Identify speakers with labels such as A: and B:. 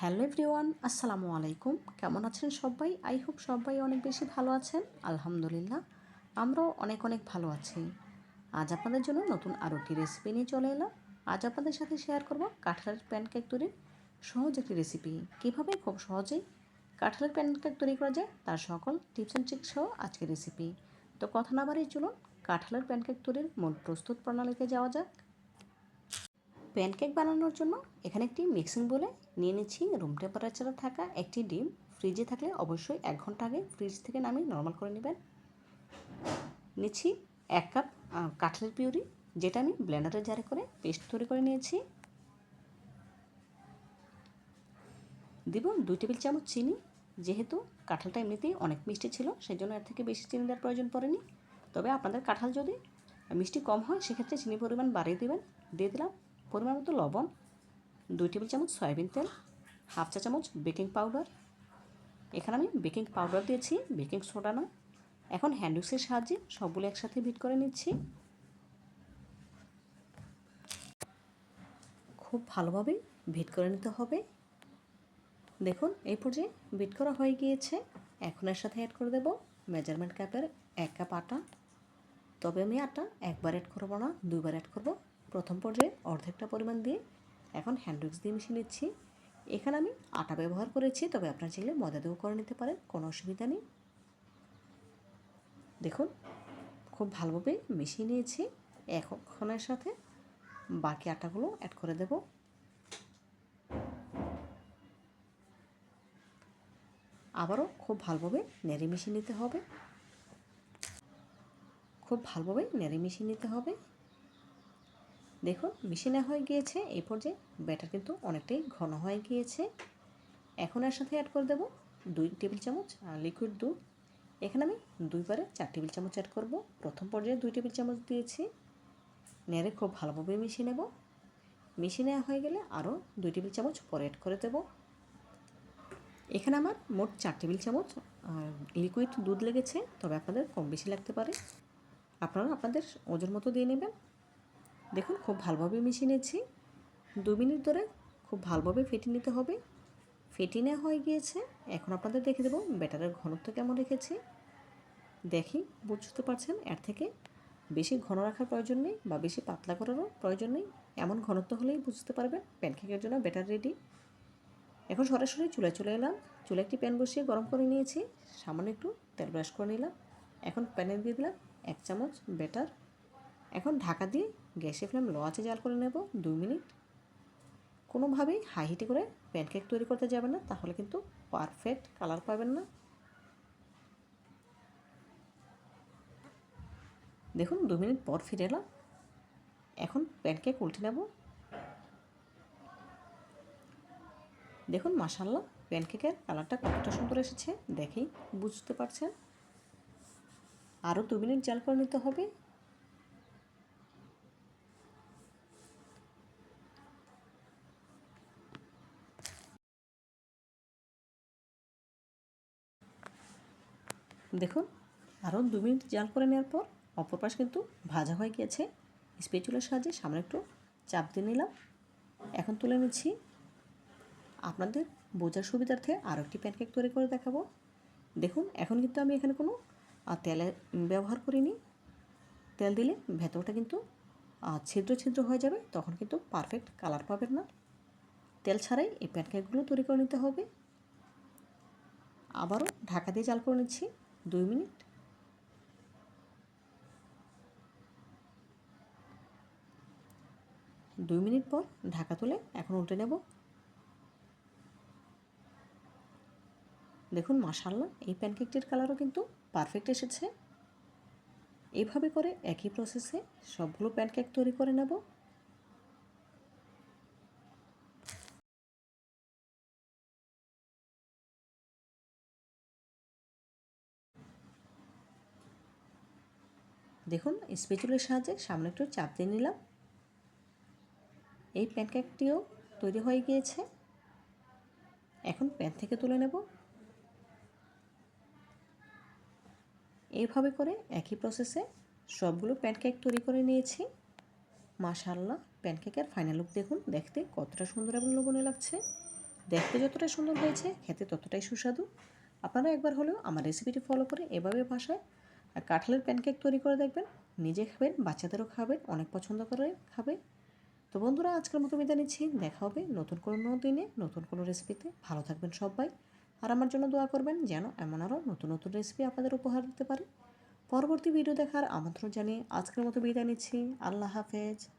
A: Hello everyone, আসসালামু আলাইকুম। কেমন আছেন সবাই? আই হোপ সবাই অনেক বেশি ভালো আছেন। আলহামদুলিল্লাহ, আমরাও অনেক অনেক ভালো আছি। আজ আপনাদের জন্য নতুন আরও একটি রেসিপি নিয়ে চলে এলাম। আজ আপনাদের সাথে শেয়ার করব কাঁঠালের প্যানকেক তৈরির সহজ একটি রেসিপি কীভাবে? খুব সহজেই। কাঁঠালের প্যানকেক তৈরি করা যায়, তার সকল টিপস অ্যান্ড ট্রিক্স সহ আজকের রেসিপি তো কথা না বাড়িয়ে চলুন, কাঁঠালের প্যানকেক তৈরির মূল প্রস্তুত প্রণালীতে যাওয়া যাক। প্যানকেক বানানোর জন্য এখানে একটি মিক্সিং বলে নিয়ে নিচ্ছি। রুম টেম্পারেচারে থাকা একটি ডিম। ফ্রিজে থাকলে অবশ্যই এক ঘণ্টা আগে ফ্রিজ থেকে নামিয়ে নর্মাল করে নেবেন। নিচ্ছি এক কাপ কাঠলের পিউরি, যেটা আমি ব্লেন্ডারে জারে করে পেস্ট তৈরি করে নিয়েছি। দিব দুই টেবিল চামচ চিনি, যেহেতু কাঁঠালটা এমনিতেই অনেক মিষ্টি ছিল সেই জন্য এর থেকে বেশি চিনি দেওয়ার প্রয়োজন পড়েনি। তবে আপনাদের কাঁঠাল যদি মিষ্টি কম হয়, সেক্ষেত্রে চিনি পরিমাণ বাড়িয়ে দেবেন। দিয়ে দিলাম পরিমাণ মতো লবণ, দুই টেবিল চামচ সয়াবিন তেল, হাফ চা চামচ বেকিং পাউডার। এখানে আমি বেকিং পাউডার দিয়েছি, বেকিং সোডা নয়। এখন হ্যান্ডউক্সের সাহায্যে সবগুলো একসাথে ভিট করে নিচ্ছি। খুব ভালোভাবে ভিট করে নিতে হবে। দেখুন, এই পর্যায়ে বিট করা হয়ে গিয়েছে। এখন এর সাথে অ্যাড করে দেব মেজারমেন্ট কাপের এক কাপ আটা। তবে আমি আটা একবার অ্যাড করব না, দুইবার অ্যাড করব। প্রথম পর্যায়ে অর্ধেকটা পরিমাণ দিয়ে এখন হ্যান্ডউইক্স দিয়ে মিশিয়ে নিচ্ছি। এখানে আমি আটা ব্যবহার করেছি, তবে আপনার চাইলে ময়দা দিয়েও করে নিতে পারেন, কোনো অসুবিধা নেই। দেখুন, খুব ভালোভাবে মিশিয়ে নিয়েছি। এখনের সাথে বাকি আটাগুলো অ্যাড করে দেব। আবারও খুব ভালোভাবে নেড়ে মিশিয়ে নিতে হবে। খুব ভালোভাবে নেড়ে মিশিয়ে নিতে হবে। দেখুন মিশিয়ে হয়ে গিয়েছে, এই পর্যায়ে ব্যাটার কিন্তু অনেকটাই ঘন হয়ে গিয়েছে। এখন এর সাথে অ্যাড করে দেবো দুই টেবিল চামচ লিকুইড দুধ। এখানে আমি দুইবারে চার টেবিল চামচ অ্যাড করব। প্রথম পর্যায়ে দুই টেবিল চামচ দিয়েছি। নেড়ে খুব ভালোভাবে মিশিয়ে নেব। মিশিয়ে নেওয়া হয়ে গেলে আরও দুই টেবিল চামচ পরে অ্যাড করে দেব। এখানে আমার মোট চার টেবিল চামচ লিকুইড দুধ লেগেছে, তবে আপনাদের কম বেশি লাগতে পারে। আপনারা আপনাদের ওজন মতো দিয়ে নেবেন। দেখুন, খুব ভালোভাবে মিশিয়ে নিয়েছি দু মিনিট ধরে খুব ভালোভাবে ফেটে নিতে হবে। ফেটে নেওয়া হয়ে গিয়েছে। এখন আপনাদের দেখে দেবো ব্যাটারের ঘনত্ব কেমন রেখেছি। দেখি, বুঝতে পারছেন? এর থেকে বেশি ঘন রাখার প্রয়োজন নেই বা বেশি পাতলা করারও প্রয়োজন নেই। এমন ঘনত্ব হলেই বুঝতে পারবেন প্যানকেকের জন্য ব্যাটার রেডি। এখন সরাসরি চুলায় চলে এলাম। চুলে একটি প্যান বসিয়ে গরম করে নিয়েছি। সামান্য একটু তেল ব্রাশ করে নিলাম। এখন প্যানে দিয়ে দিলাম এক চামচ ব্যাটার। এখন ঢাকা দিয়ে গ্যাসে ফ্লেম লো আছে জাল করে নেব দুই মিনিট। কোনোভাবেই হাই হিটে করে প্যানকেক তৈরি করতে যাবেন না, তাহলে কিন্তু পারফেক্ট কালার পাবেন না। দেখুন দু মিনিট পর ফিরে এলাম। এখন প্যানকেক উল্টে নেব। দেখুন মাসাল্লাহ প্যানকেকের কালারটা কতটা সুন্দর এসেছে। দেখেই বুঝতে পারছেন। আরও দু মিনিট জাল করে নিতে হবে। দেখুন, আরও দু মিনিট জাল করে নেওয়ার পর অপর পাশ কিন্তু ভাজা হয়ে গিয়েছে। স্পেচুলার সাহায্যে সামনে একটু চাপ দিয়ে নিলাম। এখন তুলে নিচ্ছি। আপনাদের বোঝার সুবিধার্থে আরও একটি প্যানকেক তৈরি করে দেখাবো। দেখুন, এখন কিন্তু আমি এখানে কোনো তেলে ব্যবহার করিনি। তেল দিলে ভেতরটা কিন্তু ছিদ্র ছিদ্র হয়ে যাবে, তখন কিন্তু পারফেক্ট কালার পাবেন না। তেল ছাড়াই এই প্যানকেকগুলো তৈরি করে নিতে হবে। আবারও ঢাকা দিয়ে জাল করে নিচ্ছি। দুই মিনিট। দুই মিনিট পর ঢাকা তুলে এখন উল্টে নেব। দেখুন মাসাল্লাহ এই প্যানকেকটির কালারও কিন্তু পারফেক্ট এসেছে। এভাবে করে একই প্রসেসে সবগুলো প্যানকেক তৈরি করে নেব। দেখুন, স্পেচুলের সাহায্যে সামনে একটু চাপ দিয়ে নিলাম। এই প্যানকেকটিও তৈরি হয়ে গিয়েছে। এখন প্যান থেকে তুলে নেব। এইভাবে করে একই প্রসেসে সবগুলো প্যানকেক তৈরি করে নিয়েছি। মাশাল্লাহ প্যানকেকের ফাইনাল লুক দেখুন। দেখতে কতটা সুন্দর এবং লোভনীয় লাগছে। দেখতে যতটা সুন্দর হয়েছে, খেতে ততটাই সুস্বাদু। আপনারা একবার হলেও আমার রেসিপিটি ফলো করে এভাবে বাসায় আর কাঁঠালের প্যানকেক তৈরি করে দেখবেন, নিজে খাবেন, বাচ্চাদেরও খাবেন, অনেক পছন্দ করে খাবে। তো বন্ধুরা, আজকের মতো বিদায় নিচ্ছি। দেখা হবে নতুন কোনো দিনে, নতুন কোনো রেসিপিতে ভালো থাকবেন সবাই। আর আমার জন্য দোয়া করবেন যেন এমন আরও নতুন নতুন রেসিপি আপনাদের উপহার দিতে পারে। পরবর্তী ভিডিও দেখার আমন্ত্রণ জানিয়ে আজকের মতো বিদায় নিচ্ছি। আল্লাহ হাফেজ।